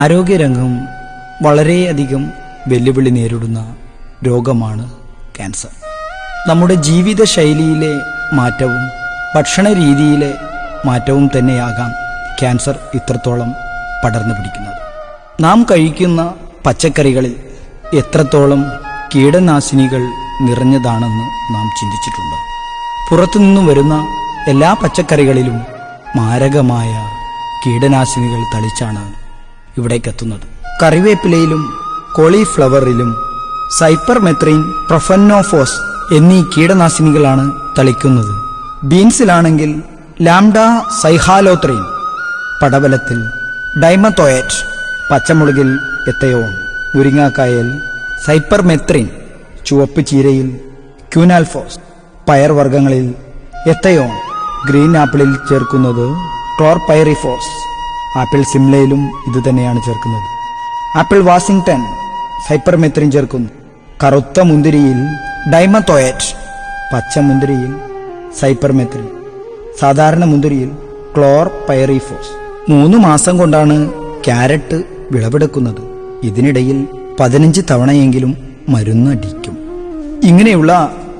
ആരോഗ്യരംഗം വളരെയധികം വെല്ലുവിളി നേരിടുന്ന രോഗമാണ് ക്യാൻസർ. നമ്മുടെ ജീവിത ശൈലിയിലെ മാറ്റവും ഭക്ഷണ രീതിയിലെ മാറ്റവും തന്നെയാകാം ക്യാൻസർ ഇത്രത്തോളം പടർന്നു പിടിക്കുന്നത്. നാം കഴിക്കുന്ന പച്ചക്കറികളിൽ എത്രത്തോളം കീടനാശിനികൾ നിറഞ്ഞതാണെന്ന് നാം ചിന്തിച്ചിട്ടുണ്ട്? പുറത്തുനിന്ന് വരുന്ന എല്ലാ പച്ചക്കറികളിലും മാരകമായ കീടനാശിനികൾ തളിച്ചാണ് ഇവിടേക്ക് എത്തുന്നത് കറിവേപ്പിലയിലും കോളിഫ്ലവറിലും സൈപ്പർമെത്രീൻ പ്രൊഫന്നോഫോസ് എന്നീ കീടനാശിനികളാണ് തളിക്കുന്നത്. ബീൻസിലാണെങ്കിൽ ലാംഡ സൈഹാലോത്രീൻ പടവലത്തിൽ ഡൈമത്തോയറ്റ് പച്ചമുളകിൽ എത്തയോൺ മുരിങ്ങാക്കായൽ സൈപ്പർമെത്രിൻ ചുവപ്പ് ചീരയിൽ ക്യൂനാൽഫോസ് പയർവർഗങ്ങളിൽ എത്തയോൺ ഗ്രീൻ ആപ്പിളിൽ ചേർക്കുന്നത് ക്ലോർപൈറിഫോസ്. ആപ്പിൾ സിംലയിലും ഇതുതന്നെയാണ് ചേർക്കുന്നത്. ആപ്പിൾ വാഷിംഗ്ടൺ സൈപ്പർമെത്രിൻ ചേർക്കുന്നു. കറുത്ത മുന്തിരിയിൽ ഡൈമത്തോയറ്റ് പച്ച മുന്തിരിയിൽ സൈപ്പർമെത്രിൻ സാധാരണ മുന്തിരിയിൽ ക്ലോർ പൈറിഫോസ്. മൂന്ന് മാസം കൊണ്ടാണ് ക്യാരറ്റ് വിളവെടുക്കുന്നത്. ഇതിനിടയിൽ പതിനഞ്ച് തവണയെങ്കിലും മരുന്നടിക്കും ഇങ്ങനെയുള്ള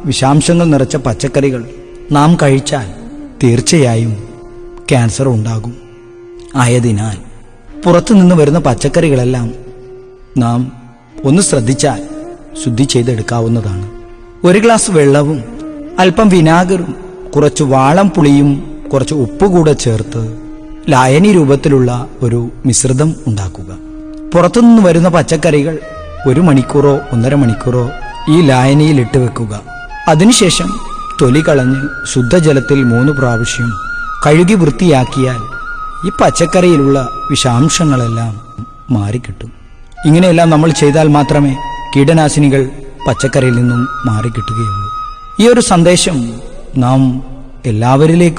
വിഷാംശങ്ങൾ നിറച്ച പച്ചക്കറികൾ നാം കഴിച്ചാൽ തീർച്ചയായും ക്യാൻസർ ഉണ്ടാകും ആയതിനാൽ പുറത്തുനിന്ന് വരുന്ന പച്ചക്കറികളെല്ലാം നാം ഒന്ന് ശ്രദ്ധിച്ചാൽ ശുദ്ധി ചെയ്തെടുക്കാവുന്നതാണ്. ഒരു ഗ്ലാസ് വെള്ളവും അല്പം വിനാഗറും കുറച്ച് വാളം പുളിയും കുറച്ച് ഉപ്പ് കൂടെ ചേർത്ത് ലായനി രൂപത്തിലുള്ള ഒരു മിശ്രിതം ഉണ്ടാക്കുക. പുറത്തുനിന്ന് വരുന്ന പച്ചക്കറികൾ ഒരു മണിക്കൂറോ ഒന്നര മണിക്കൂറോ ഈ ലായനിയിൽ ഇട്ട് വെക്കുക. അതിനുശേഷം തൊലി കളഞ്ഞ് ശുദ്ധജലത്തിൽ മൂന്ന് പ്രാവശ്യം കഴുകി വൃത്തിയാക്കിയാൽ ഈ പച്ചക്കറിയിലുള്ള വിഷാംശങ്ങളെല്ലാം മാറിക്കിട്ടും. ഇങ്ങനെയെല്ലാം നമ്മൾ ചെയ്താൽ മാത്രമേ കീടനാശിനികൾ പച്ചക്കറിയിൽ നിന്നും മാറിക്കിട്ടുകയുള്ളൂ. ഈ ഒരു സന്ദേശം നാം എല്ലാവരിലേക്കും